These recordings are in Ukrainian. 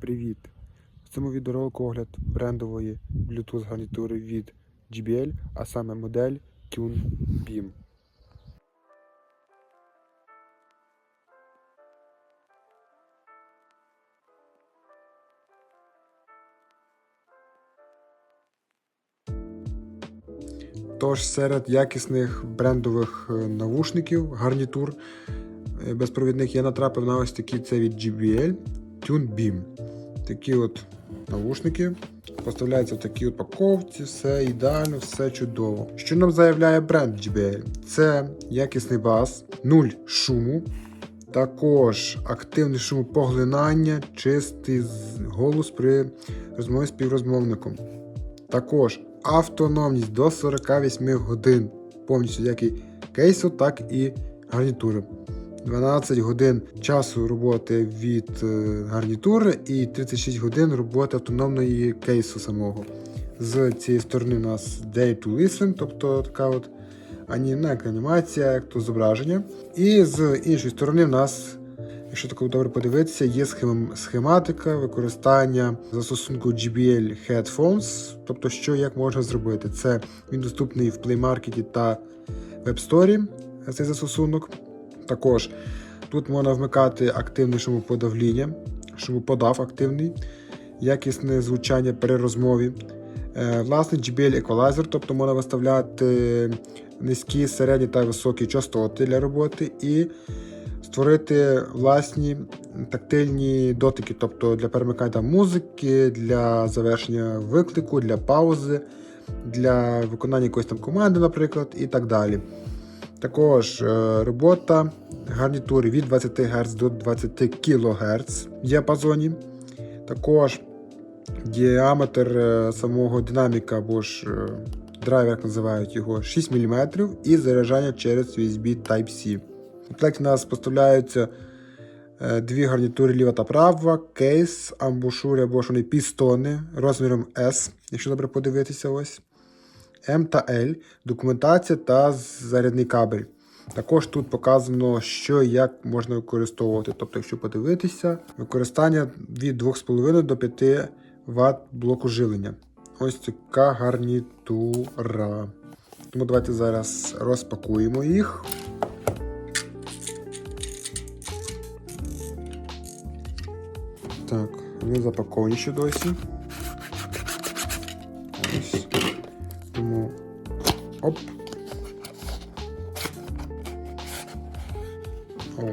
Привіт! В цьому відеоролику огляд брендової Bluetooth гарнітури від JBL, а саме модель Tune Beam. Тож серед якісних брендових е, навушників, гарнітур е, безпровідних я натрапив на ось такі це від JBL Tune Beam. Такі от навушники. Поставляються в такій упаковці, все ідеально, все чудово. Що нам заявляє бренд JBL? Це якісний бас, нуль шуму, також активне шумопоглинання, чистий голос при розмові з співрозмовником. Також автономність до 48 годин, повністю як і кейсу, так і гарнітури. 12 годин часу роботи від е, гарнітури і 36 годин роботи автономної кейсу самого. З цієї сторони у нас Day to Listen, тобто така от як анімація, як то зображення. І з іншої сторони в нас, якщо так добре подивитися, є схем- схематика використання застосунку JBL Headphones, тобто що як можна зробити. Це він доступний в Play Market та Web Store, цей застосунок. Також тут можна вмикати активне шумоподавління, шумоподав активний, якісне звучання при розмові. Е, Власне, Equalizer, тобто можна виставляти низькі, середні та високі частоти для роботи і створити власні тактильні дотики, тобто для перемикання музики, для завершення виклику, для паузи, для виконання якоїсь там команди, наприклад, і так далі. Також е, робота гарнітури від 20 Гц до 20 кГц в діапазоні. Також діаметр е, самого динаміка або ж е, драйвер, як називають його, 6 мм і заряджання через USB Type-C. В комплекті у нас поставляються дві гарнітури ліва та права, кейс, амбушури або ж вони пістони розміром S, якщо добре подивитися ось. М та L, документація та зарядний кабель. Також тут показано, що і як можна використовувати. Тобто, якщо подивитися, використання від 2,5 до 5 Вт блоку жилення. Ось така гарнітура. Тому давайте зараз розпакуємо їх. Так, вони запаковані ще досі. Оп. О.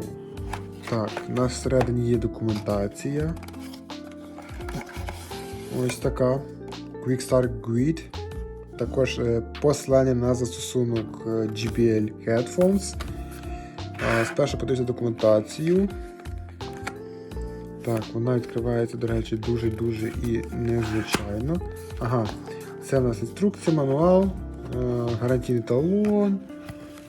Так, у нас всередині є документація. Ось така. Quick Start Guide. Також е, посилання на застосунок е, GPL Headphones. Спершу подивіться документацію. Так, вона відкривається, до речі, дуже-дуже і незвичайно. Ага, це в нас інструкція, мануал, гарантійний талон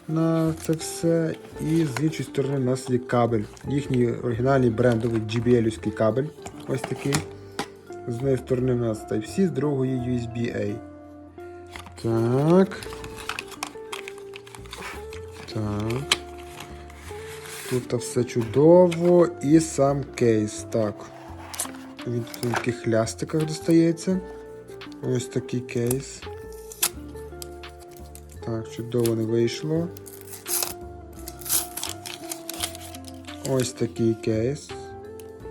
на це все. І з іншої сторони у нас є кабель. Їхній оригінальний брендовий JBL кабель. Ось такий. З однієї сторони у нас Type-C, з другої USB-A. Так. Так. Тут все чудово і сам кейс. Так. Він на таких лястиках достається. Ось такий кейс. Так, чудово не вийшло. Ось такий кейс.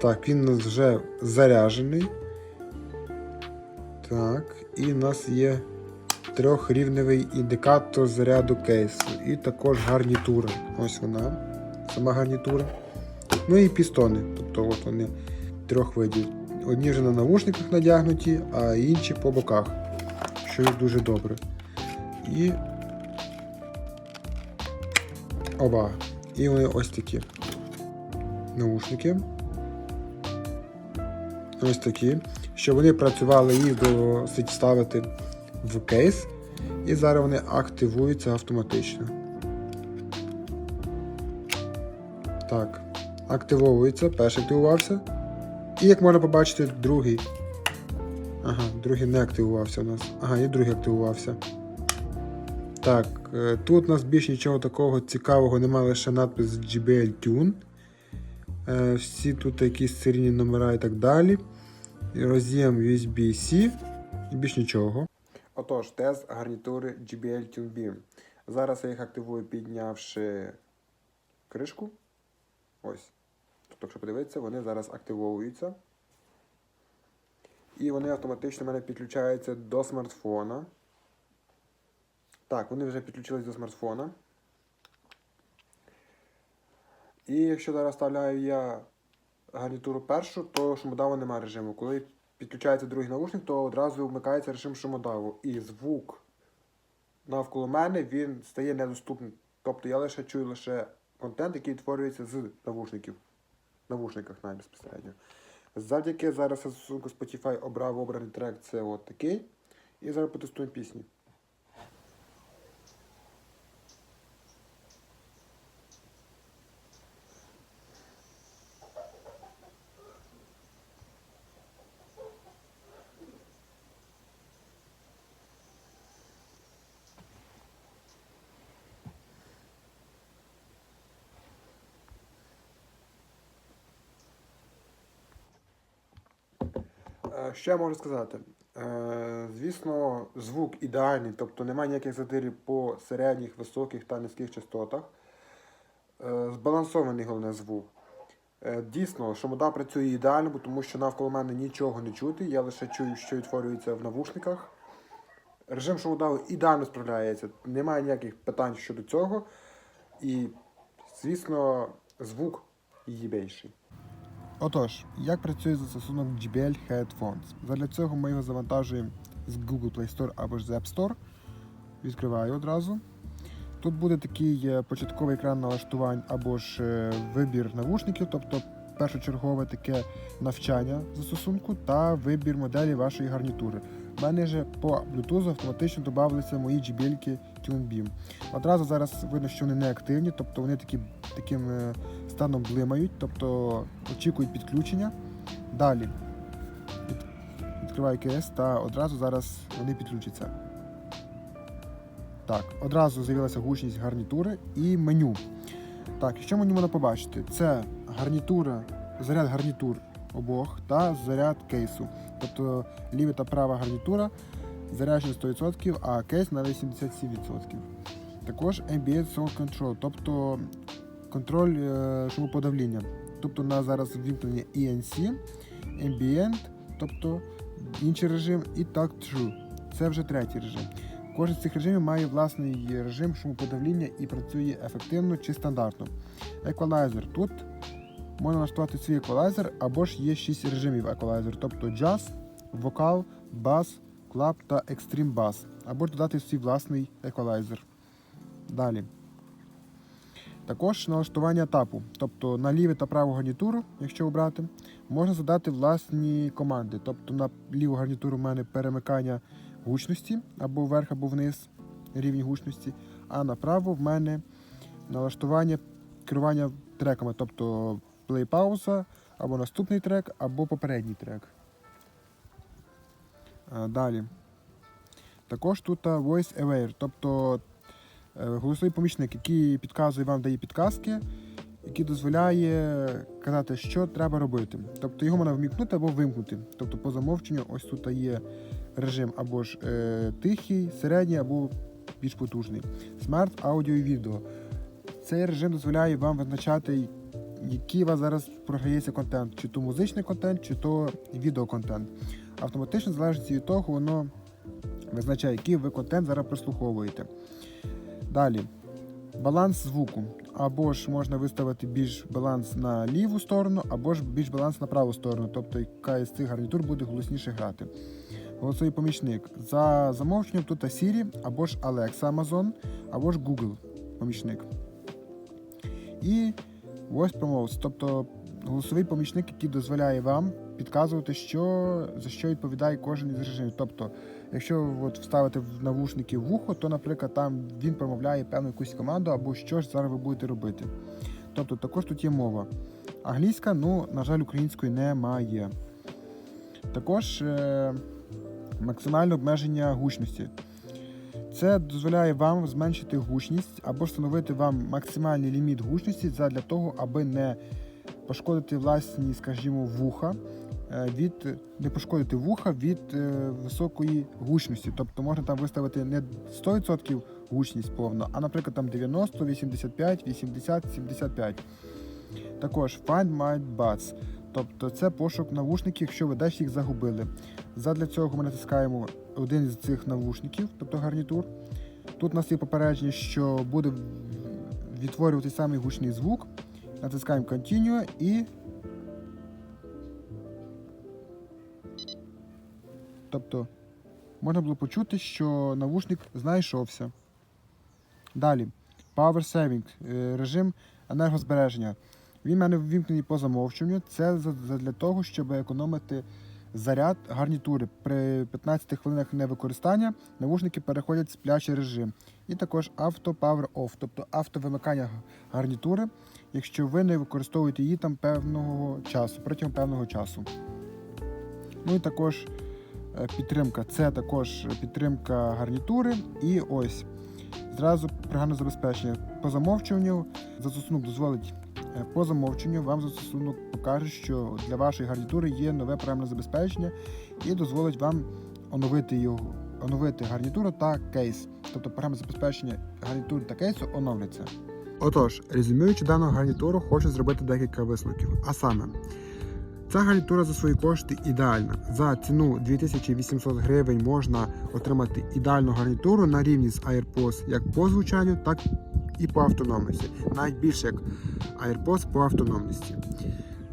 Так, він у нас вже заряджений. Так, і в нас є трьохрівневий індикатор заряду кейсу. І також гарнітура. Ось вона, сама гарнітура. Ну і пістони. Тобто от вони трьох видів. Одні вже на навушниках надягнуті, а інші по боках. Що є дуже добре. І. Оба. І вони ось такі. Наушники. Ось такі. Щоб вони працювали їх досить ставити в кейс. І зараз вони активуються автоматично. Так. Активовується. Перший активувався. І як можна побачити, другий. Ага, другий не активувався у нас. Ага, і другий активувався. Так, е, тут у нас більш нічого такого цікавого немає, лише надпис JBL Tune. Е, Всі тут якісь серійні номера і так далі. роз'єм USB-C і більш нічого. Отож, тест гарнітури JBL Tune Beam. Зараз я їх активую, піднявши кришку. Ось. Тобто, якщо подивитися, вони зараз активовуються. І вони автоматично в мене підключаються до смартфона. Так, вони вже підключились до смартфона. І якщо зараз вставляю я гарнітуру першу, то шумодаву немає режиму. Коли підключається другий наушник, то одразу вмикається режим шумодаву. І звук навколо мене він стає недоступним. Тобто я лише чую лише контент, який творюється з навушників. Навушниках навіть безпосередньо. Завдяки зараз Spotify обрав обраний трек, це от такий. І зараз потестуємо пісню. Е, я можу сказати? Е, Звісно, звук ідеальний, тобто немає ніяких задирів по середніх, високих та низьких частотах. Е, Збалансований головне звук. Е, Дійсно, шумода працює ідеально, тому що навколо мене нічого не чути, я лише чую, що відтворюється в навушниках. Режим шумодаву ідеально справляється, немає ніяких питань щодо цього. І, звісно, звук їбейший. Отож, як працює застосунок JBL Headphones? Задля цього ми його завантажуємо з Google Play Store або ж з App Store. Відкриваю одразу. Тут буде такий е, початковий екран налаштувань або ж е, вибір навушників, тобто першочергове таке навчання застосунку та вибір моделі вашої гарнітури. У мене же по Bluetooth автоматично додавалися мої JBL TuneBeam. Одразу зараз видно, що вони не активні, тобто вони такі, таким е, станом блимають, тобто очікують підключення. Далі відкриваю КС та одразу зараз вони підключаться. Так, одразу з'явилася гучність гарнітури і меню. Так, що меню можна побачити? Це гарнітура, заряд гарнітур обох та заряд кейсу. Тобто ліва та права гарнітура заряджені 100%, а кейс на 87%. Також Ambient Sound Control, тобто контроль е, шумоподавління. Тобто у нас зараз ввімкнення ENC, Ambient, тобто інший режим, і Talk True. Це вже третій режим. Кожен з цих режимів має власний режим шумоподавління і працює ефективно чи стандартно. Еквалайзер. Тут можна налаштувати свій еквалайзер або ж є 6 режимів еквалайзер, тобто джаз, вокал, бас, клаб та екстрім бас, або ж додати свій власний еквалайзер. Далі. Також налаштування етапу, тобто на ліву та праву гарнітуру, якщо обрати, можна задати власні команди. Тобто на ліву гарнітуру в мене перемикання гучності або вверх, або вниз рівень гучності, а направо в мене налаштування керування треками, тобто плей-пауза, або наступний трек, або попередній трек. Далі. Також тут Voice Aware, тобто е, голосовий помічник, який підказує вам, дає підказки, який дозволяє казати, що треба робити. Тобто його можна вмікнути або вимкнути. Тобто по замовченню ось тут є режим або ж е, тихий, середній, або більш потужний. Смарт, аудіо і відео. Цей режим дозволяє вам визначати, який у вас зараз програється контент, чи то музичний контент, чи то відеоконтент. Автоматично залежить від того, воно визначає, який ви контент зараз прослуховуєте. Далі. Баланс звуку. Або ж можна виставити більш баланс на ліву сторону, або ж більш баланс на праву сторону, тобто яка із цих гарнітур буде голосніше грати. Голосовий помічник. За замовченням тут Siri, або ж Alexa Amazon, або ж Google помічник. І Voice Promotes, тобто голосовий помічник, який дозволяє вам підказувати, що, за що відповідає кожен із режимів. Тобто, якщо от вставити в навушники вухо, то, наприклад, там він промовляє певну якусь команду або що ж зараз ви будете робити. Тобто також тут є мова. Англійська, ну, на жаль, української немає. Також е, максимальне обмеження гучності. Це дозволяє вам зменшити гучність або встановити вам максимальний ліміт гучності для того, аби не пошкодити власні, скажімо, вуха е, від не пошкодити вуха від е, високої гучності. Тобто можна там виставити не 100% гучність повно, а наприклад там 90, 85, 80, 75. Також Find My Buds. Тобто це пошук навушників, якщо ви десь їх загубили. Задля цього ми натискаємо один з цих навушників, тобто гарнітур. Тут у нас є попередження, що буде відтворювати самий гучний звук. Натискаємо Continue і. Тобто можна було почути, що навушник знайшовся. Далі. Power Saving, е, режим енергозбереження. Він в мене ввімкнений по замовчуванню. Це задля того, щоб економити заряд гарнітури. При 15 хвилинах невикористання навушники переходять в сплячий режим. І також Auto Power Off, тобто автовимикання гарнітури, якщо ви не використовуєте її там певного часу, протягом певного часу. Ну і також е, підтримка. Це також підтримка гарнітури. І ось зразу програмне забезпечення. По замовчуванню застосунок дозволить по замовченню вам застосунок покаже, що для вашої гарнітури є нове програмне забезпечення і дозволить вам оновити його, оновити гарнітуру та кейс. Тобто програмне забезпечення гарнітури та кейсу оновляться. Отож, резюмуючи дану гарнітуру, хочу зробити декілька висновків. А саме, ця гарнітура за свої кошти ідеальна. За ціну 2800 гривень можна отримати ідеальну гарнітуру на рівні з AirPods як по звучанню, так і по автономності. Навіть більше як AirPods по автономності.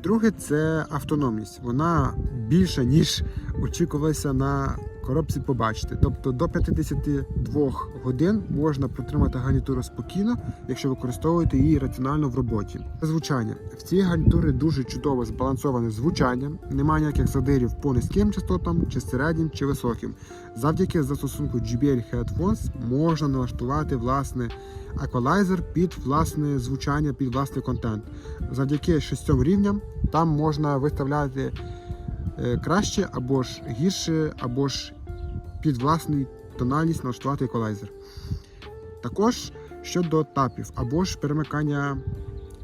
Друге, це автономність. Вона більша, ніж очікувалося на коробці побачити. Тобто до 52 годин можна протримати гарнітуру спокійно, якщо використовуєте її раціонально в роботі. Звучання в цій гарнітурі дуже чудово збалансоване звучання, немає ніяких задирів по низьким частотам, чи середнім, чи високим. Завдяки застосунку JBL Headphones можна налаштувати власне еквалайзер під власне звучання, під власний контент. Завдяки шістьом рівням там можна виставляти краще або ж гірше, або ж під власну тональність налаштувати еквалайзер. Також щодо тапів або ж перемикання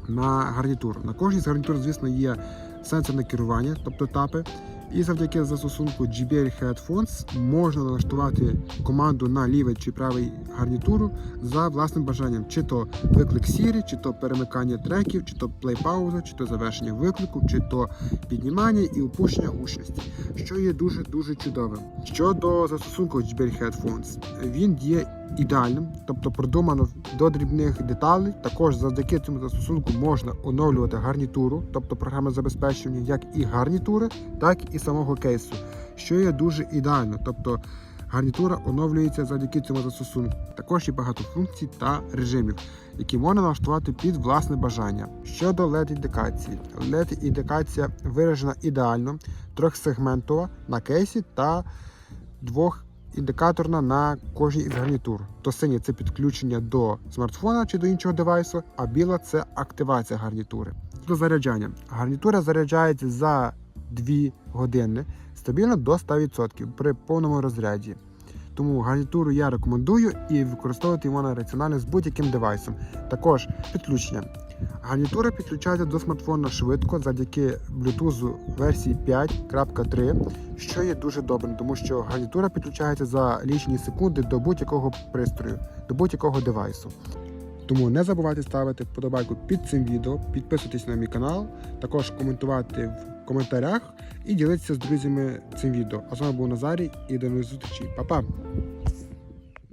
на гарнітур. На кожній з гарнітур, звісно, є сенсорне керування, тобто тапи. І завдяки застосунку JBL Headphones можна налаштувати команду на лівий чи правий гарнітуру за власним бажанням, чи то виклик Siri, чи то перемикання треків, чи то плей-пауза, чи то завершення виклику, чи то піднімання і опущення гучності, що є дуже дуже чудовим. Щодо застосунку JBL Headphones, він є ідеальним, тобто продумано до дрібних деталей. Також завдяки цьому застосунку можна оновлювати гарнітуру, тобто програми забезпечення як і гарнітури, так і самого кейсу, що є дуже ідеально. Тобто гарнітура оновлюється завдяки цьому застосунку. Також є багато функцій та режимів, які можна налаштувати під власне бажання. Щодо LED-індикації, LED-індикація виражена ідеально, трьохсегментова на кейсі та двох індикаторна на кожній із гарнітур. То синє це підключення до смартфона чи до іншого девайсу, а біла це активація гарнітури. До заряджання. Гарнітура заряджається за 2 години стабільно до 100% при повному розряді. Тому гарнітуру я рекомендую і використовувати його раціонально з будь-яким девайсом. Також підключення. Гарнітура підключається до смартфона швидко завдяки Bluetooth версії 5.3, що є дуже добрим, тому що гарнітура підключається за лічені секунди до будь-якого пристрою, до будь-якого девайсу. Тому не забувайте ставити вподобайку під цим відео, підписуйтесь на мій канал, також коментувати в коментарях і ділитися з друзями цим відео. А з вами був Назарій і до нових зустрічей. Па-па!